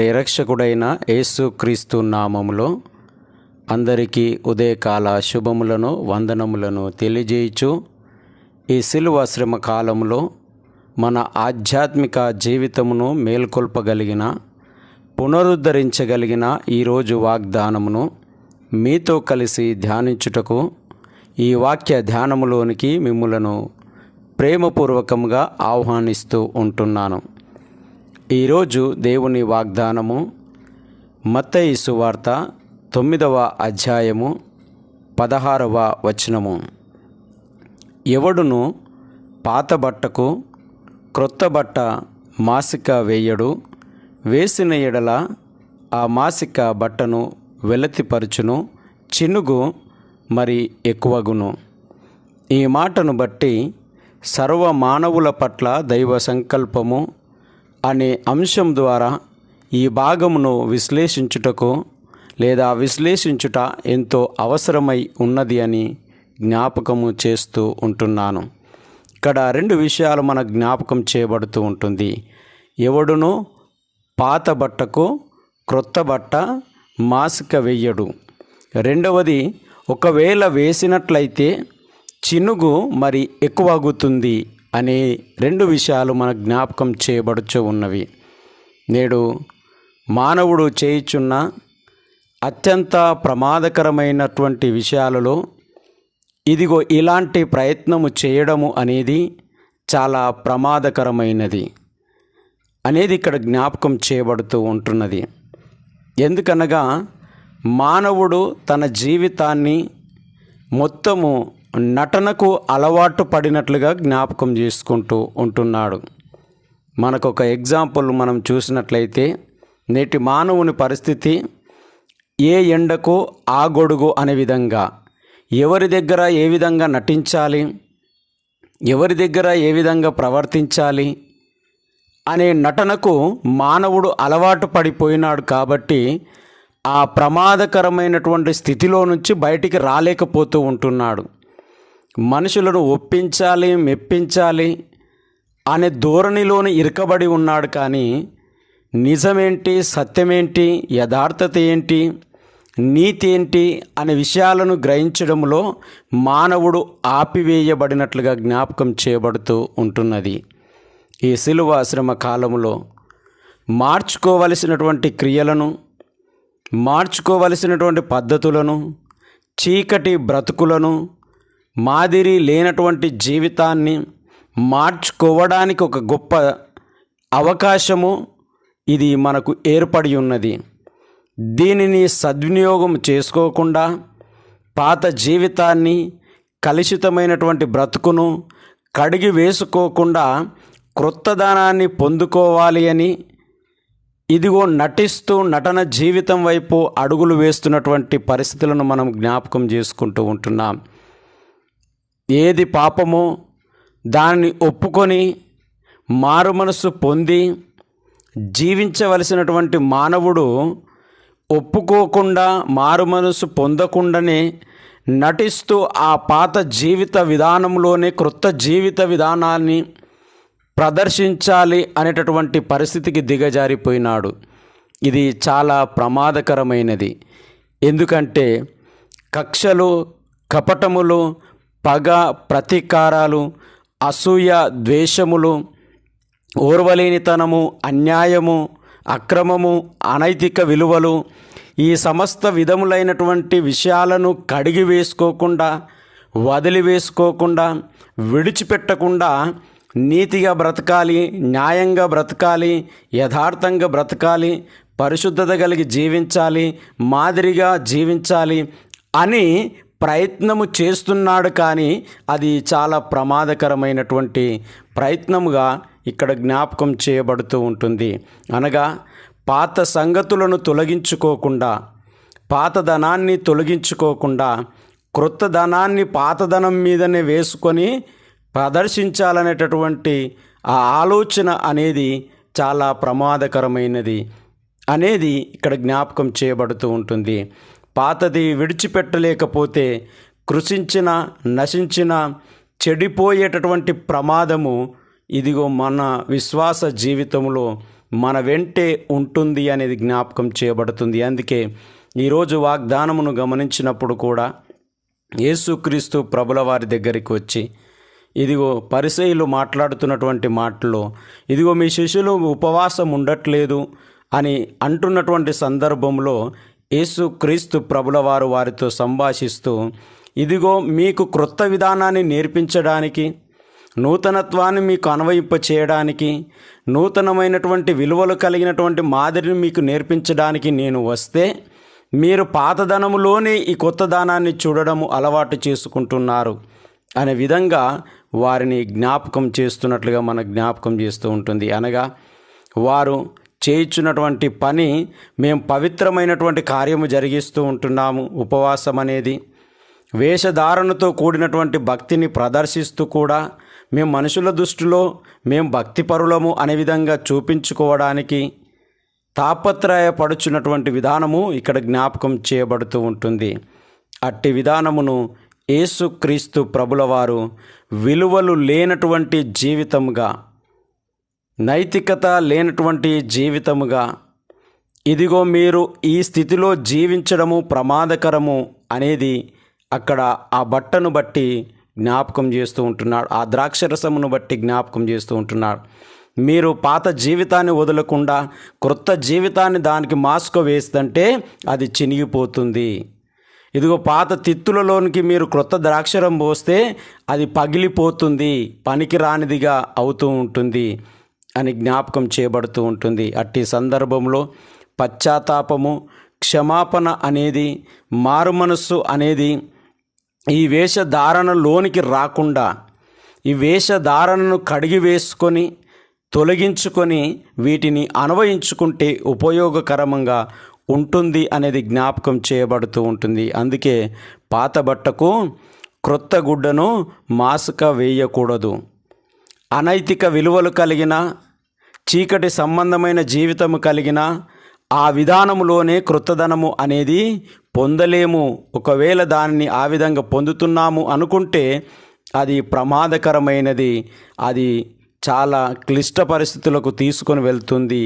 ప్రేరక్షకుడైన యేసుక్రీస్తు నామములో అందరికీ ఉదయకాల శుభములను వందనములను తెలియజేయచ్చు ఈ శిలువ శ్రమ కాలంలో మన ఆధ్యాత్మిక జీవితమును మేల్కొల్పగలిగిన పునరుద్ధరించగలిగిన ఈరోజు వాగ్దానమును మీతో కలిసి ధ్యానించుటకు ఈ వాక్య ధ్యానములోనికి మిమ్ములను ప్రేమపూర్వకంగా ఆహ్వానిస్తూ ఉంటున్నాను. ఈరోజు దేవుని వాగ్దానము మత్తయి సువార్త తొమ్మిదవ అధ్యాయము పదహారవ వచనము. ఎవడును పాత బట్టకు క్రొత్త బట్ట మాసిక వేయడు వేసిన ఎడల ఆ మాసిక బట్టను వెలతిపరుచును చినుగు మరి ఎక్కువగును. ఈ మాటను బట్టి సర్వ మానవుల పట్ల దైవ సంకల్పము అనే అంశం ద్వారా ఈ భాగమును విశ్లేషించుటకు లేదా విశ్లేషించుట ఎంతో అవసరమై ఉన్నది అని జ్ఞాపకము చేస్తూ ఉంటున్నాను. ఇక్కడ రెండు విషయాలు మన జ్ఞాపకం చేయబడుతూ ఉంటుంది. ఎవడునో పాత బట్టకు క్రొత్త బట్ట మాసిక వెయ్యడు రెండవది ఒకవేళ వేసినట్లయితే చినుగు మరి ఎక్కువగుతుంది అనే రెండు విషయాలు మన జ్ఞాపకం చేయబడుచు ఉన్నవి. నేడు మానవుడు చేయుచున్న అత్యంత ప్రమాదకరమైనటువంటి విషయాలలో ఇదిగో ఇలాంటి ప్రయత్నము చేయడము అనేది చాలా ప్రమాదకరమైనది అనేది ఇక్కడ జ్ఞాపకం చేయబడుతూ ఉంటున్నది. ఎందుకనగా మానవుడు తన జీవితాన్ని మొత్తము నటనకు అలవాటు పడినట్లుగా జ్ఞాపకం చేసుకుంటూ ఉంటున్నాడు. మనకు ఒక ఎగ్జాంపుల్ మనం చూసినట్లయితే నేటి మానవుని పరిస్థితి ఏ ఎండకు ఆ గొడుగు అనే విధంగా. ఎవరి దగ్గర ఏ విధంగా నటించాలి? ఎవరి దగ్గర ఏ విధంగా ప్రవర్తించాలి? అనే నటనకు మానవుడు అలవాటు పడిపోయినాడు కాబట్టి ఆ ప్రమాదకరమైనటువంటి స్థితిలో నుంచి బయటికి రాలేకపోతూ ఉంటున్నాడు. మనుషులను ఒప్పించాలి మెప్పించాలి అనే ధోరణిలోని ఇరకబడి ఉన్నాడు కానీ నిజమేంటి సత్యమేంటి యథార్థత ఏంటి నీతి ఏంటి అనే విషయాలను గ్రహించడంలో మానవుడు ఆపివేయబడినట్లుగా జ్ఞాపకం చేయబడుతూ ఉంటున్నది. ఈ శిలువాశ్రమ కాలంలో మార్చుకోవలసినటువంటి క్రియలను మార్చుకోవలసినటువంటి పద్ధతులను చీకటి బ్రతుకులను మాదిరి లేనటువంటి జీవితాన్ని మార్చుకోవడానికి ఒక గొప్ప అవకాశము ఇది మనకు ఏర్పడి ఉన్నది. దీనిని సద్వినియోగం చేసుకోకుండా పాత జీవితాన్ని కలుషితమైనటువంటి బ్రతుకును కడిగి వేసుకోకుండా క్రొత్తదానాన్ని పొందుకోవాలి అని ఇదిగో నటిస్తూ నటన జీవితం వైపు అడుగులు వేస్తున్నటువంటి పరిస్థితులను మనం జ్ఞాపకం చేసుకుంటూ ఉంటున్నాం. ఏది పాపమో దాన్ని ఒప్పుకొని మారు మనసు పొంది జీవించవలసినటువంటి మానవుడు ఒప్పుకోకుండా మారు మనసు పొందకుండానే నటిస్తూ ఆ పాత జీవిత విధానంలోనే క్రొత్త జీవిత విధానాన్ని ప్రదర్శించాలి అనేటటువంటి పరిస్థితికి దిగజారిపోయినాడు. ఇది చాలా ప్రమాదకరమైనది. ఎందుకంటే కక్షలు కపటములు పగ ప్రతీకారాలు అసూయ ద్వేషములు ఓర్వలేనితనము అన్యాయము అక్రమము అనైతిక విలువలు ఈ సమస్త విధములైనటువంటి విషయాలను కడిగి వేసుకోకుండా వదిలివేసుకోకుండా విడిచిపెట్టకుండా నీతిగా బ్రతకాలి న్యాయంగా బ్రతకాలి యథార్థంగా బ్రతకాలి పరిశుద్ధత కలిగి జీవించాలి మాదిరిగా జీవించాలి అని ప్రయత్నము చేస్తున్నాడు కానీ అది చాలా ప్రమాదకరమైనటువంటి ప్రయత్నముగా ఇక్కడ జ్ఞాపకం చేయబడుతూ ఉంటుంది. అనగా పాత సంగతులను తొలగించుకోకుండా పాతదనాన్ని తొలగించుకోకుండా క్రొత్త ధనాన్ని పాతదనం మీదనే వేసుకొని ప్రదర్శించాలనేటటువంటి ఆ ఆలోచన అనేది చాలా ప్రమాదకరమైనది అనేది ఇక్కడ జ్ఞాపకం చేయబడుతూ ఉంటుంది. పాతది విడిచిపెట్టలేకపోతే కృషించిన నశించిన చెడిపోయేటటువంటి ప్రమాదము ఇదిగో మన విశ్వాస జీవితంలో మన వెంటే ఉంటుంది అనేది జ్ఞాపకం చేయబడుతుంది. అందుకే ఈరోజు వాగ్దానమును గమనించినప్పుడు కూడా యేసుక్రీస్తు ప్రభుల వారి దగ్గరికి వచ్చి ఇదిగో పరిసయులు మాట్లాడుతున్నటువంటి మాటలో ఇదిగో మీ శిష్యులు ఉపవాసం ఉండట్లేదు అని అంటున్నటువంటి సందర్భంలో యేసుక్రీస్తు ప్రభుల వారు వారితో సంభాషిస్తూ ఇదిగో మీకు క్రొత్త విధానాన్ని నేర్పించడానికి నూతనత్వాన్ని మీకు అన్వయింప చేయడానికి నూతనమైనటువంటి విలువలు కలిగినటువంటి మాదిరిని మీకు నేర్పించడానికి నేను వస్తే మీరు పాతదనములోనే ఈ కొత్త దానాన్ని చూడడము అలవాటు చేసుకుంటున్నారు అనే విధంగా వారిని జ్ఞాపకం చేస్తున్నట్లుగా మన జ్ఞాపకం చేస్తూ ఉంటుంది. అనగా వారు చేయించున్నటువంటి పని మేము పవిత్రమైనటువంటి కార్యము జరిగిస్తూ ఉంటున్నాము. ఉపవాసం అనేది వేషధారణతో కూడినటువంటి భక్తిని ప్రదర్శిస్తూ కూడా మేము మనుషుల దృష్టిలో మేము భక్తిపరులము అనే విధంగా చూపించుకోవడానికి తాపత్రయపడుచున్నటువంటి విధానము ఇక్కడ జ్ఞాపకం చేయబడుతూ ఉంటుంది. అట్టి విధానమును యేసుక్రీస్తు ప్రభులవారు విలువలు లేనటువంటి జీవితముగా నైతికత లేనటువంటి జీవితముగా ఇదిగో మీరు ఈ స్థితిలో జీవించడము ప్రమాదకరము అనేది అక్కడ ఆ బట్టను బట్టి జ్ఞాపకం చేస్తూ ఉంటున్నాడు. ఆ ద్రాక్షరసమును బట్టి జ్ఞాపకం చేస్తూ ఉంటున్నాడు. మీరు పాత జీవితాన్ని వదలకుండా క్రొత్త జీవితాన్ని దానికి మాస్క్ వేస్తుంటే అది చినిగిపోతుంది. ఇదిగో పాత తిత్తులలోనికి మీరు క్రొత్త ద్రాక్షరం పోస్తే అది పగిలిపోతుంది పనికిరానిదిగా అవుతూ ఉంటుంది. అని జ్ఞాపకం చేయబడుతూ ఉంటుంది. అట్టి సందర్భంలో పశ్చాత్తాపము క్షమాపణ అనేది మారుమనస్సు అనేది ఈ వేషధారణలోనికి రాకుండా ఈ వేషధారణను కడిగి వేసుకొని తొలగించుకొని వీటిని అనువయించుకుంటే ఉపయోగకరంగా ఉంటుంది అనేది జ్ఞాపకం చేయబడుతూ ఉంటుంది. అందుకే పాత బట్టకు క్రొత్త గుడ్డను మాసుక వేయకూడదు. అనైతిక విలువలు కలిగిన చీకటి సంబంధమైన జీవితము కలిగిన ఆ విధానములోనే కృతధనము అనేది పొందలేము. ఒకవేళ దానిని ఆ విధంగా పొందుతున్నాము అనుకుంటే అది ప్రమాదకరమైనది. అది చాలా క్లిష్ట పరిస్థితులకు తీసుకొని వెళ్తుంది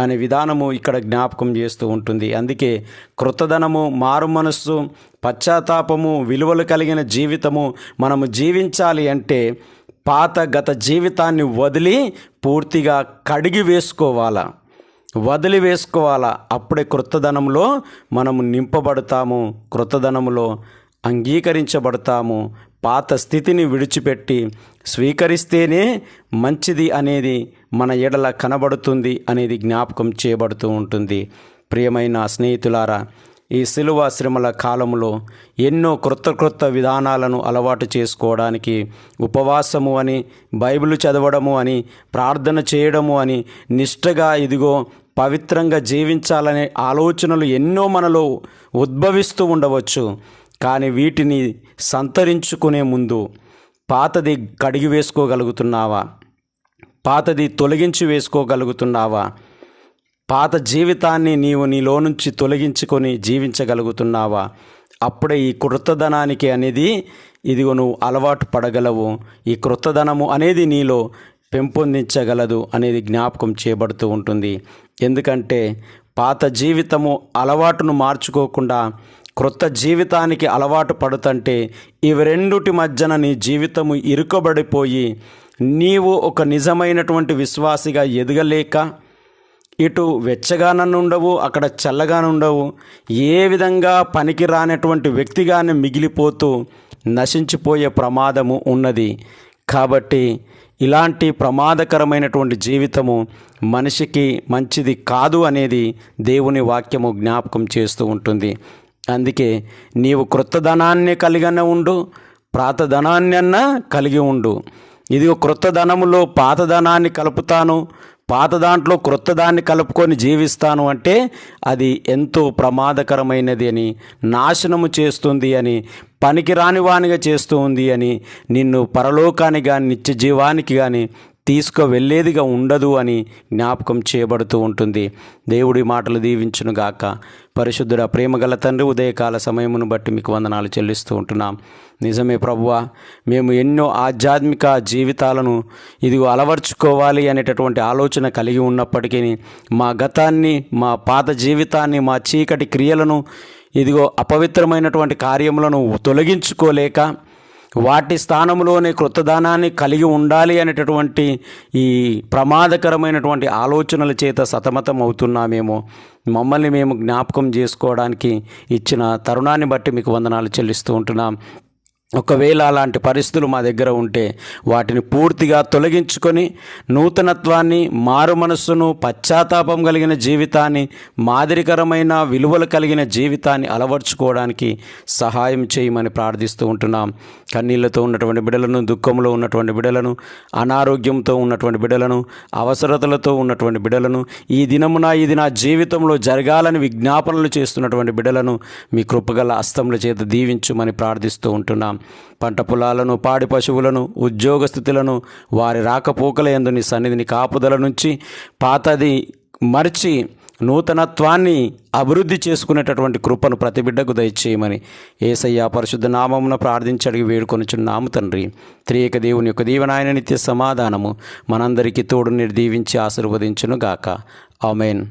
అనే విధానము ఇక్కడ జ్ఞాపకం చేస్తూ ఉంటుంది. అందుకే కృతధనము మారు మనస్సు పశ్చాత్తాపము విలువలు కలిగిన జీవితము మనము జీవించాలి అంటే పాత గత జీవితాన్ని వదిలి పూర్తిగా కడిగి వేసుకోవాలా? వదిలి వేసుకోవాలా? అప్పుడే కృతధనంలో మనము నింపబడతాము కృతధనములో అంగీకరించబడతాము పాత స్థితిని విడిచిపెట్టి స్వీకరిస్తేనే మంచిది అనేది మన ఎడల కనబడుతుంది అనేది జ్ఞాపకం చేయబడుతూ ఉంటుంది. ప్రియమైన స్నేహితులారా ఈ శిలువాశ్రమల కాలంలో ఎన్నో క్రొత్త క్రొత్త విధానాలను అలవాటు చేసుకోవడానికి ఉపవాసము అని బైబిల్ చదవడము అని ప్రార్థన చేయడము అని నిష్టగా ఇదిగో పవిత్రంగా జీవించాలనే ఆలోచనలు ఎన్నో మనలో ఉద్భవిస్తూ ఉండవచ్చు. కానీ వీటిని సంతరించుకునే ముందు పాతది కడిగి వేసుకోగలుగుతున్నావా? పాతది తొలగించి వేసుకోగలుగుతున్నావా? పాత జీవితాన్ని నీవు నీలో నుంచి తొలగించుకొని జీవించగలుగుతున్నావా? అప్పుడే ఈ కృతధనానికి అనేది ఇదిగో నువ్వు అలవాటు పడగలవు. ఈ కృతధనము అనేది నీలో పెంపొందించగలదు అనేది జ్ఞాపకం చేయబడుతూ ఉంటుంది. ఎందుకంటే పాత జీవితము అలవాటును మార్చుకోకుండా క్రొత్త జీవితానికి అలవాటు పడుతుంటే ఇవి రెండుటి మధ్యన నీ జీవితము ఇరుకబడిపోయి నీవు ఒక నిజమైనటువంటి విశ్వాసిగా ఎదగలేక ఇటు వెచ్చగానుండవు అక్కడ చల్లగానుండవు ఏ విధంగా పనికి రానటువంటి వ్యక్తిగానే మిగిలిపోతూ నశించిపోయే ప్రమాదము ఉన్నది. కాబట్టి ఇలాంటి ప్రమాదకరమైనటువంటి జీవితము మనిషికి మంచిది కాదు అనేది దేవుని వాక్యము జ్ఞాపకం చేస్తూ ఉంటుంది. అందుకే నీవు క్రొత్తధనాన్ని కలిగిన ఉండు ప్రాతధనాన్ని అన్నా కలిగి ఉండు. ఇది క్రొత్త ధనములో పాతధనాన్ని కలుపుతాను పాత దాంట్లో క్రొత్త దాన్ని కలుపుకొని జీవిస్తాను అంటే అది ఎంతో ప్రమాదకరమైనది అని నాశనము చేస్తుంది అని పనికి రాని వానిగా చేస్తూ ఉంది అని నిన్ను పరలోకానికి కానీ నిత్య జీవానికి కానీ తీసుకు వెళ్ళేదిగా ఉండదు అని జ్ఞాపకం చేయబడుతూ ఉంటుంది. దేవుడి మాటలు దీవించునుగాక పరిశుద్ధుడ ప్రేమగల తండ్రి ఉదయకాల సమయమును బట్టి మీకు వందనాలు చెల్లిస్తూ ఉంటున్నాం. నిజమే ప్రభువా మేము ఎన్నో ఆధ్యాత్మిక జీవితాలను ఇదిగో అలవర్చుకోవాలి అనేటటువంటి ఆలోచన కలిగి ఉన్నప్పటికీ మా గతాన్ని మా పాత జీవితాన్ని మా చీకటి క్రియలను ఇదిగో అపవిత్రమైనటువంటి కార్యములను తొలగించుకోలేక వాటి స్థానంలోనే కృతదానాన్ని కలిగి ఉండాలి అనేటటువంటి ఈ ప్రమాదకరమైనటువంటి ఆలోచనల చేత సతమతం అవుతున్నామేమో మమ్మల్ని మేము జ్ఞాపకం చేసుకోవడానికి ఇచ్చిన తరుణాన్ని బట్టి మీకు వందనాలు చెల్లిస్తూ ఉంటున్నాం. ఒకవేళ అలాంటి పరిస్థితులు మా దగ్గర ఉంటే వాటిని పూర్తిగా తొలగించుకొని నూతనత్వాన్ని మారు మనస్సును పశ్చాత్తాపం కలిగిన జీవితాన్ని మాదిరికరమైన విలువలు కలిగిన జీవితాన్ని అలవర్చుకోవడానికి సహాయం చేయమని ప్రార్థిస్తూ ఉంటున్నాం. కన్నీళ్ళతో ఉన్నటువంటి బిడలను దుఃఖంలో ఉన్నటువంటి బిడలను అనారోగ్యంతో ఉన్నటువంటి బిడలను అవసరతలతో ఉన్నటువంటి బిడలను ఈ దినమున ఇది నా జీవితంలో జరగాలని విజ్ఞాపనలు చేస్తున్నటువంటి బిడలను మీ కృపగల అస్తముల చేత దీవించుమని ప్రార్థిస్తూ ఉంటున్నాం. పంట పొలాలను పాడి పశువులను ఉద్యోగ స్థితులను వారి రాకపోకల ఎందు నీ సన్నిధిని కాపుదల నుంచి పాతది మరిచి నూతనత్వాన్ని అభివృద్ధి చేసుకునేటటువంటి కృపను ప్రతి బిడ్డకు దయచేయమని ఏసయ్య పరిశుద్ధ నామమున ప్రార్థించి అడిగి వేడుకొనుచున్నాము తండ్రి. త్రియక దేవుని యొక్క దీవనాయన నిత్య సమాధానము మనందరికీ తోడు నిర్దీవించి ఆశీర్వదించును గాక ఆమెన్.